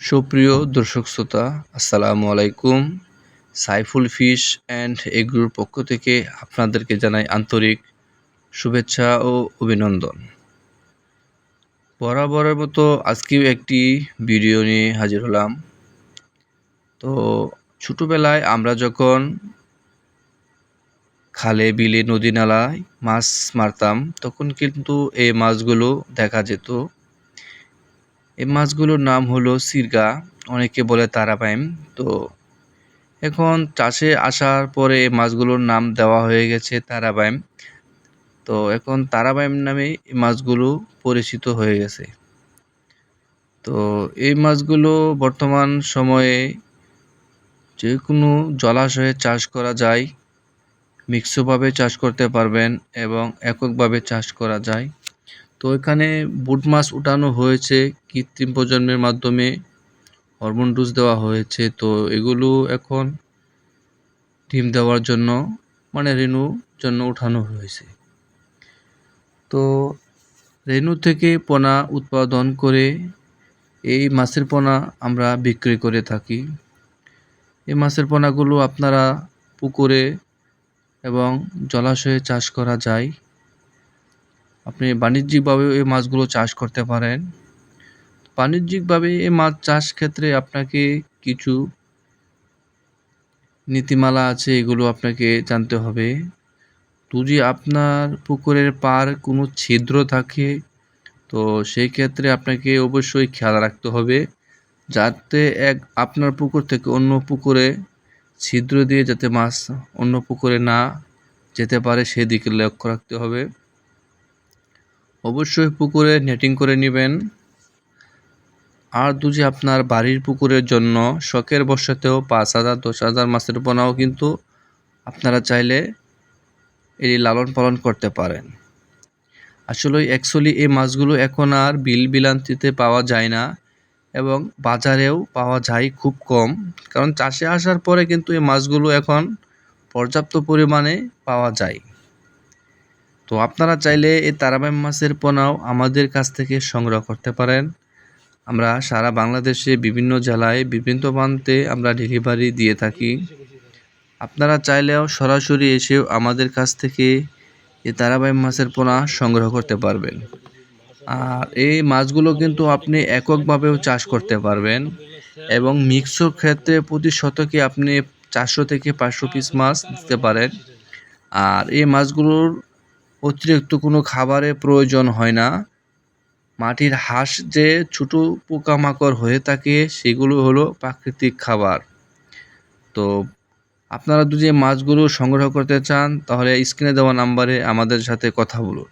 সুপ্রিয় দর্শক শ্রোতা, আসসালামু আলাইকুম। সাইফুল ফিশ অ্যান্ড এগ্রুর পক্ষ থেকে আপনাদেরকে জানাই আন্তরিক শুভেচ্ছা ও অভিনন্দন। বরাবরের মতো আজকেও একটি ভিডিও নিয়ে হাজির হলাম। তো ছোটোবেলায় আমরা যখন খালে, বিলে, নদী, নালায় মাছ মারতাম, তখন কিন্তু এই মাছগুলো দেখা যেত। এই মাছগুলোর নাম হলো সিরগা, অনেকে বলে তারাবাইম তো এখন চাষে আসার পরে এই মাছগুলোর নাম দেওয়া হয়ে গেছে তারাবাইম তো এখন তারাবাইম নামে এই মাছগুলো পরিচিত হয়ে গেছে। তো এই মাছগুলো বর্তমান সময়ে যে কোনো জলাশয়ে চাষ করা যায়, মিক্সভাবে চাষ করতে পারবেন এবং এককভাবে চাষ করা যায়। তো এখানে বুট মাছ উঠানো হয়েছে কৃত্রিম প্রজন্মের মাধ্যমে, হরমোন ডোজ দেওয়া হয়েছে, তো এগুলো এখন ডিম দেওয়ার জন্য মানে রেণু জন্য উঠানো হয়েছে। তো রেণু থেকে পোনা উৎপাদন করে এই মাছের পোনা আমরা বিক্রি করে থাকি। এই মাছের পোনাগুলো আপনারা পুকুরে এবং জলাশয়ে চাষ করা যায়। আপনি বাণিজ্যিকভাবেও এই মাছগুলো চাষ করতে পারেন। বাণিজ্যিকভাবে এই মাছ চাষ ক্ষেত্রে আপনাকে কিছু নীতিমালা আছে, এগুলো আপনাকে জানতে হবে। যদি আপনার পুকুরের পার কোনো ছিদ্র থাকে, তো সেই ক্ষেত্রে আপনাকে অবশ্যই খেয়াল রাখতে হবে, যাতে এক আপনার পুকুর থেকে অন্য পুকুরে ছিদ্র দিয়ে যাতে মাছ অন্য পুকুরে না যেতে পারে, সেদিকে লক্ষ্য রাখতে হবে। অবশ্যই পুকুরে নেটিং করে নেবেন। আর দুজি আপনার বাড়ির পুকুরের জন্য শখের বসাতেও পাঁচ হাজার, দশ হাজার মাছের পোনাও কিন্তু আপনারা চাইলে এটি লালন পালন করতে পারেন। আসলে অ্যাকচুয়ালি এই মাছগুলো এখন আর বিল বিলান্তিতে পাওয়া যায় না এবং বাজারেও পাওয়া যায় খুব কম। কারণ চাষে আসার পরে কিন্তু এই মাছগুলো এখন পর্যাপ্ত পরিমাণে পাওয়া যায়। তো আপনারা চাইলে এই তারাবাই মাছের পোনাও আমাদের কাছ থেকে সংগ্রহ করতে পারেন। আমরা সারা বাংলাদেশে বিভিন্ন জেলায় বিভিন্ন প্রান্তে আমরা ডেলিভারি দিয়ে থাকি। আপনারা চাইলেও সরাসরি এসেও আমাদের কাছ থেকে এই তারাবাই মাছের পোনা সংগ্রহ করতে পারবেন। আর এই মাছগুলো কিন্তু আপনি এককভাবেও চাষ করতে পারবেন এবং মিক্সর ক্ষেত্রে প্রতি শতকে আপনি চারশো থেকে পাঁচশো পিস মাছ দিতে পারেন। আর এই মাছগুলোর অতিরিক্ত কোনো খাবারের প্রয়োজন হয় না। মাটির হাঁস যে ছোটো পোকামাকড় হয়ে থাকে, সেগুলো হলো প্রাকৃতিক খাবার। তো আপনারা যদি মাছগুলো সংগ্রহ করতে চান, তাহলে স্ক্রিনে দেওয়া নাম্বারে আমাদের সাথে কথা বলুন।